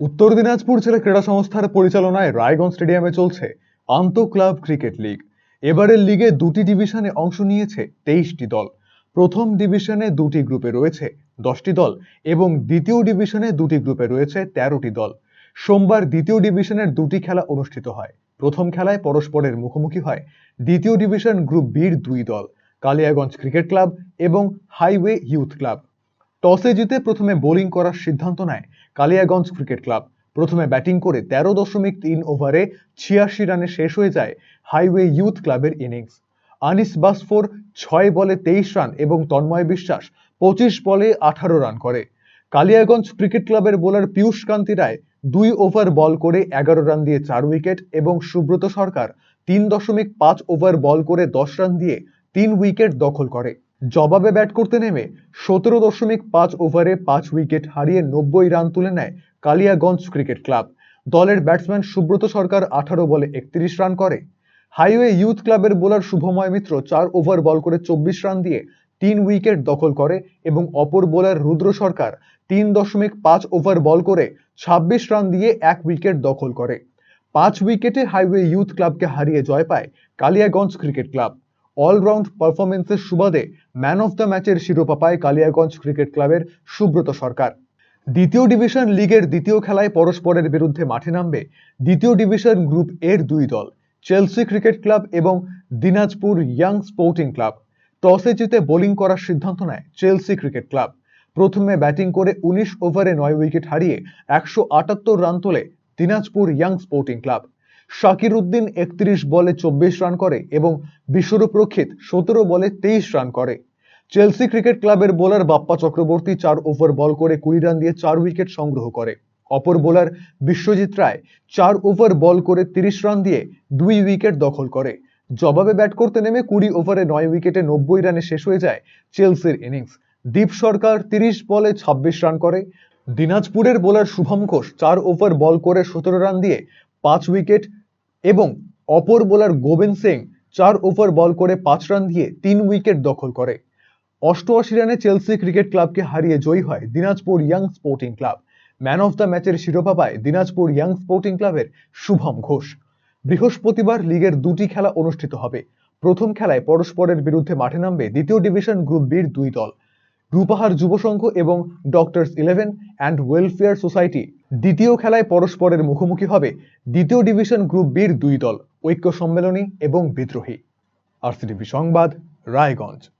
উত্তর দিনাজপুর জেলা ক্রীড়া সংস্থার পরিচালনায় রায়গঞ্জ স্টেডিয়ামে চলছে আন্ত ক্লাব ক্রিকেট লিগ। এবারের লিগে দুটি ডিভিশনে অংশ নিয়েছে তেইশটি দল। প্রথম ডিভিশনে দুটি গ্রুপে রয়েছে দশটি দল এবং দ্বিতীয় ডিভিশনে দুটি গ্রুপে রয়েছে তেরোটি দল। সোমবার দ্বিতীয় ডিভিশনের দুটি খেলা অনুষ্ঠিত হয়। প্রথম খেলায় পরস্পরের মুখোমুখি হয় দ্বিতীয় ডিভিশন গ্রুপ বির দুই দল, কালিয়াগঞ্জ ক্রিকেট ক্লাব এবং হাইওয়ে ইউথ ক্লাব। টসে জিতে প্রথমে বোলিং করার সিদ্ধান্ত নেয় কালিয়াগঞ্জ ক্রিকেট ক্লাব। প্রথমে ব্যাটিং করে তেরো দশমিক তিন ওভারে ছিয়াশি রানে শেষ হয়ে যায় হাইওয়ে ইউথ ক্লাবের ইনিংস। আনিস বাসফোর ছয় বলে তেইশ রান এবং তন্ময় বিশ্বাস পঁচিশ বলে আঠারো রান করে। কালিয়াগঞ্জ ক্রিকেট ক্লাবের বোলার পীয়ূষ কান্তি রায় দুই ওভার বল করে এগারো রান দিয়ে চার উইকেট এবং সুব্রত সরকার তিন দশমিক পাঁচ ওভার বল করে দশ রান দিয়ে তিন উইকেট দখল করে। জবাবে ব্যাট করতে নেমে সতেরো দশমিক পাঁচ ওভারে পাঁচ উইকেট হারিয়ে নব্বই রান তুলে নেয় কালিয়াগঞ্জ ক্রিকেট ক্লাব। দলের ব্যাটসম্যান সুব্রত সরকার আঠারো বলে একত্রিশ রান করে। হাইওয়ে ইউথ ক্লাবের বোলার শুভময় মিত্র চার ওভার বল করে চব্বিশ রান দিয়ে তিন উইকেট দখল করে এবং অপর বোলার রুদ্র সরকার তিন দশমিক পাঁচ ওভার বল করে ছাব্বিশ রান দিয়ে এক উইকেট দখল করে। পাঁচ উইকেটে হাইওয়ে ইউথ ক্লাবকে হারিয়ে জয় পায় কালিয়াগঞ্জ ক্রিকেট ক্লাব। অলরাউন্ড পারফরমেন্সের সুবাদে ম্যান অফ দ্য ম্যাচের শিরোপা পায় কালিয়াগঞ্জ ক্রিকেট ক্লাবের সুব্রত সরকার। দ্বিতীয় ডিভিশন লিগের দ্বিতীয় খেলায় পরস্পরের বিরুদ্ধে মাঠে নামবে দ্বিতীয় ডিভিশন গ্রুপ এর দুই দল চেলসি ক্রিকেট ক্লাব এবং দিনাজপুর ইয়াং স্পোর্টিং ক্লাব টসে জিতে বোলিং করার সিদ্ধান্ত নেয় চেলসি ক্রিকেট ক্লাব প্রথমে ব্যাটিং করে উনিশ ওভারে নয় উইকেট হারিয়ে একশো আটাত্তর রান তোলে Dinajpur young sporting club Shakir Uddin একত্রিশ বলে চব্বিশ রান করে এবং বিশ্বরূপ রক্ষিত সতেরো বলে তেইশ রান করে। চেলসি ক্রিকেট ক্লাবের বোলার বাপ্পা চক্রবর্তী চার ওভার বল করে কুড়ি রান দিয়ে চার উইকেট সংগ্রহ করে। অপর বোলার বিশ্বজিৎ রায় চার ওভার বল করে তিরিশ রান দিয়ে দুই উইকেট দখল করে। জবাবে ব্যাট করতে নেমে কুড়ি ওভারে নয় উইকেটে নব্বই রানে শেষ হয়ে যায় চেলসির ইনিংস। দীপ সরকার তিরিশ বলে ছাব্বিশ রান করে। দিনাজপুরের বোলার শুভম ঘোষ চার ওভার বল করে সতেরো রান দিয়ে পাঁচ উইকেট এবং অপর বোলার গোবিন্দ সিং চার ওভার বল করে পাঁচ রান দিয়ে তিন উইকেট দখল করে। অষ্টআশি রানে চেলসি ক্রিকেট ক্লাবকে হারিয়ে জয়ী হয় Dinajpur young sporting club. Man of the ম্যাচের শিরোপা পায় দিনাজপুর ইয়াং স্পোর্টিং ক্লাবের শুভম ঘোষ। বৃহস্পতিবার লিগের দুটি খেলা অনুষ্ঠিত হবে। প্রথম খেলায় পরস্পরের বিরুদ্ধে মাঠে নামবে দ্বিতীয় ডিভিশন গ্রুপ বির দুই দল। রূপাহার যুব সংঘ এবং doctors eleven and welfare society দ্বিতীয় খেলায় পরস্পরের মুখোমুখি হবে দ্বিতীয় ডিভিশন গ্রুপ বির দুই দল, ঐক্য সম্মেলনী এবং বিদ্রোহী। আরসিটিভি সংবাদ, রায়গঞ্জ।